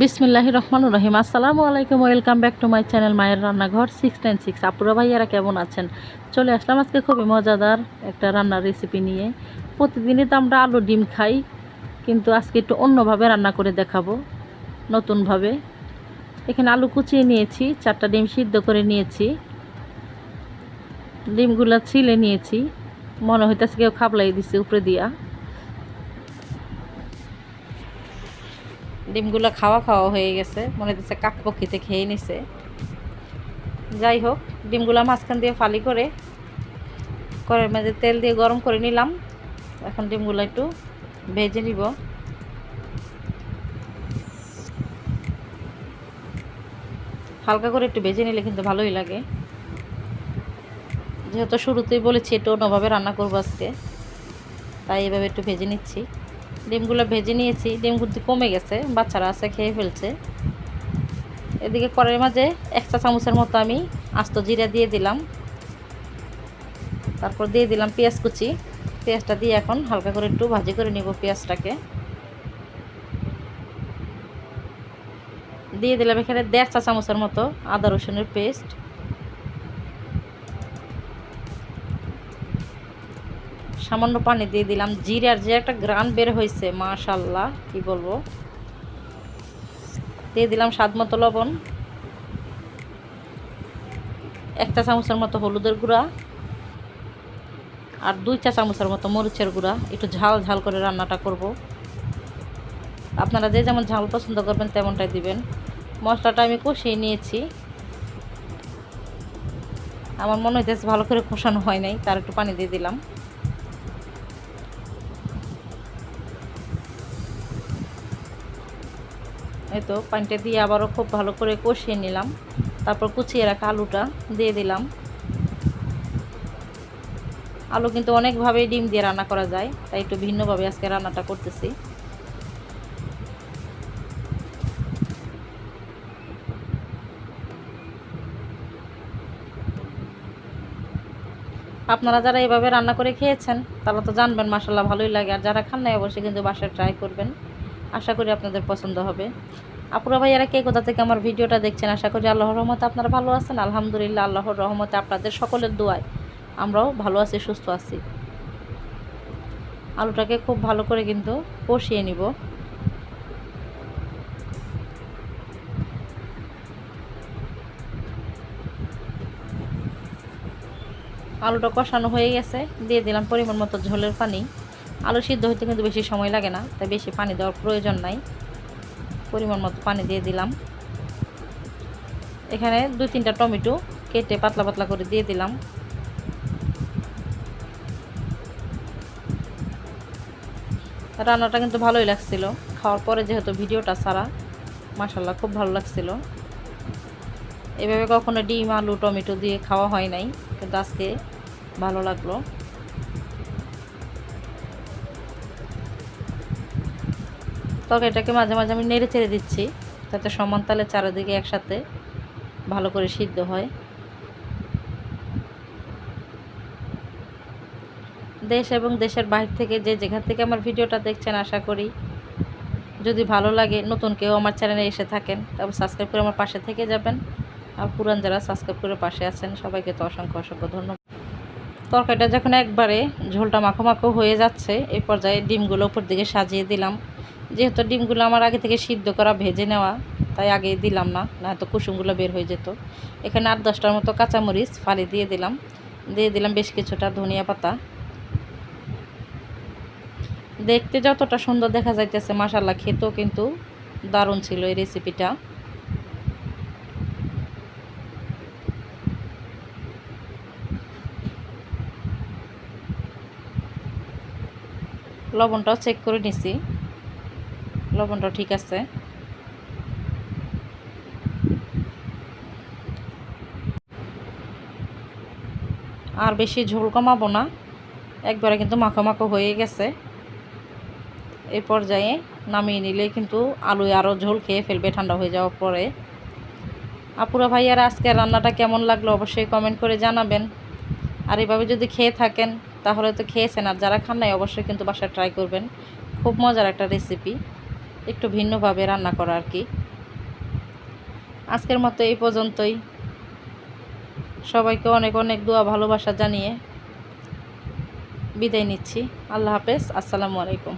বিসমিল্লাহি রহমান রহিম। আসসালামু আলাইকুম, welcome back to my channel মায়ের রান্নাঘর সিক্স নাইন সিক্স। আপুরা ভাইয়ারা কেমন আছেন? চলে আসলাম আজকে খুবই মজাদার একটা রান্নার রেসিপি নিয়ে। প্রতিদিনই তো আমরা আলু ডিম খাই, কিন্তু আজকে একটু অন্যভাবে রান্না করে দেখাবো, নতুনভাবে। এখানে আলু কুচিয়ে নিয়েছি, চারটা ডিম সিদ্ধ করে নিয়েছি। ডিমগুলো ছিলে নিয়েছি, মনে হইতেছে কেউ খাবলাই দিছে উপরে দিয়া। ডিমগুলো খাওয়া খাওয়া হয়ে গেছে। মনে হচ্ছে কাকপক্ষিতে খেয়ে নিছে। যাই হোক, ডিমগুলো মাঝখান দিয়ে ফালি করে কড়াইয়ের মাঝে তেল দিয়ে গরম করে নিলাম। এখন ডিমগুলো একটু ভেজে নিব। হালকা করে একটু ভেজে নিলে কিন্তু ভালোই লাগে। যেহেতু শুরুতেই বলেছি, একটু অন্যভাবে রান্না করব আজকে। তাই এভাবে একটু ভেজে নিচ্ছি। ডিমগুলো ভেজে নিয়েছি। ডিম ডিমগুলো কমে গেছে, বাচ্চারা আছে, খেয়ে ফেলছে। এদিকে কড়াইয়ের মাঝে এক চা চামচের মতো আমি আস্ত জিরা দিয়ে দিলাম। তারপর দিয়ে দিলাম পেঁয়াজ কুচি। পেঁয়াজটা দিয়ে এখন হালকা করে একটু ভাজি করে নিব পেঁয়াজটাকে। দিয়ে দিলাম এখানে দেড় চা চামচের মতো আদা রসুনের পেস্ট। সামান্য পানি দিয়ে দিলাম, জিরার যে একটা গ্রান বের হয়েছে মাশাল্লাহ কি বলব? দিয়ে দিলাম স্বাদ মতো লবণ, একটা চামচের মতো হলুদের গুঁড়া আর দুই চা চামচের মতো মরিচের গুঁড়া, একটু ঝাল ঝাল করে রান্নাটা করব। আপনারা যে যেমন ঝাল পছন্দ করবেন তেমনটাই দিবেন। মশলাটা আমি কষিয়ে নিয়েছি। আমার মনে হইতেছে ভালো করে কষানো হয় নাই, তার একটু পানি দিয়ে দিলাম। তো পানিটা দিয়ে আবারও খুব ভালো করে কষিয়ে নিলাম। তারপর কুচিয়ে রাখা আলুটা দিয়ে দিলাম। আলু কিন্তু অনেকভাবে ডিম দিয়ে রান্না করা যায়, তাই একটু ভিন্নভাবে আজকে রান্নাটা করতেছি। আপনারা যারা এভাবে রান্না করে খেয়েছেন, তারা তো জানবেন মাসাল্লাহ ভালোই লাগে, আর যারা খান নাই অবশ্যই কিন্তু বাসায় ট্রাই করবেন। আশা করি আপনাদের পছন্দ হবে। আপুরা ভাইয়ারা কে কোথা থেকে আমার ভিডিওটা দেখছেন? আশা করি আল্লাহর রহমতে আপনারা ভালো আছেন। আলহামদুলিল্লাহ, আল্লাহর রহমতে আপনাদের সকলের দোয়ায় আমরাও ভালো আছি, সুস্থ আছি। আলুটাকে খুব ভালো করে কিন্তু কষিয়ে নিব। আলুটা কষানো হয়ে গেছে। দিয়ে দিলাম পরিমাণ মতো ঝোলের পানি। আলু সিদ্ধ হইতে কিন্তু বেশি সময় লাগে না, তাই বেশি পানি দেওয়ার প্রয়োজন নাই। পরিমাণ মতো পানি দিয়ে দিলাম। এখানে দুই তিনটা টমেটো কেটে পাতলা পাতলা করে দিয়ে দিলাম। রান্নাটা কিন্তু ভালোই লাগছিল। খাওয়ার পরে যেহেতু ভিডিওটা ছাড়া মাসাল্লাহ খুব ভালো লাগছিল। এভাবে কখনো ডিম, আলু, টমেটো দিয়ে খাওয়া হয় নাই, কিন্তু আজকে ভালো লাগল। তরকারিটাকে মাঝে মাঝে আমি নেড়ে চেড়ে দিচ্ছি, যাতে সমান তালে চারিদিকে একসাথে ভালো করে সিদ্ধ হয়। দেশ এবং দেশের বাইরে থেকে যে যেখান থেকে আমার ভিডিওটা দেখছেন, আশা করি যদি ভালো লাগে, নতুন কেউ আমার চ্যানেলে এসে থাকেন তবে সাবস্ক্রাইব করে আমার পাশে থেকে যাবেন। আর পুরান যারা সাবস্ক্রাইব করে পাশে আছেন, সবাইকে তো অসংখ্য অসংখ্য ধন্যবাদ। তরকারিটা যখন একবারে ঝোলটা মাখো মাখো হয়ে যাচ্ছে এই পর্যায়ে ডিমগুলো উপর দিকে সাজিয়ে দিলাম। যেহেতু ডিমগুলো আমার আগে থেকে সিদ্ধ করা, ভেজে নেওয়া, তাই আগে দিলাম না না হয়তো কুসুমগুলো বের হয়ে যেত। এখানে আট দশটার মতো কাঁচামরিচ ফালি দিয়ে দিলাম। দিয়ে দিলাম বেশ কিছুটা ধনিয়া পাতা। দেখতে যতটা সুন্দর দেখা যাইতেছে মাসাল্লাহ খেতেও কিন্তু দারুণ ছিল এই রেসিপিটা লবণটাও চেক করে নিছি। লবণটাও ঠিক আছে। আর বেশি ঝোল কমাবো না। একবারে কিন্তু মাখো মাখো হয়ে গেছে। এই পর্যায়ে নামিয়ে নিলে কিন্তু আলু আরও ঝোল খেয়ে ফেলবে, ঠান্ডা হয়ে যাওয়ার পরে। আপুরা ভাইয়ারা আজকে রান্নাটা কেমন লাগল অবশ্যই কমেন্ট করে জানাবেন। আর এভাবে যদি খেয়ে থাকেন, তাহলে তো খেয়েছেন। আর যারা খান নাই, অবশ্যই কিন্তু বাসায় ট্রাই করবেন। খুব মজার একটা রেসিপি একটু ভিন্নভাবে রান্না করা আর কি। আজকের মতো এই পর্যন্তই। সবাইকে অনেক অনেক দোয়া, ভালোবাসা জানিয়ে বিদায় নিচ্ছি। আল্লাহ হাফেজ, আসসালামু আলাইকুম।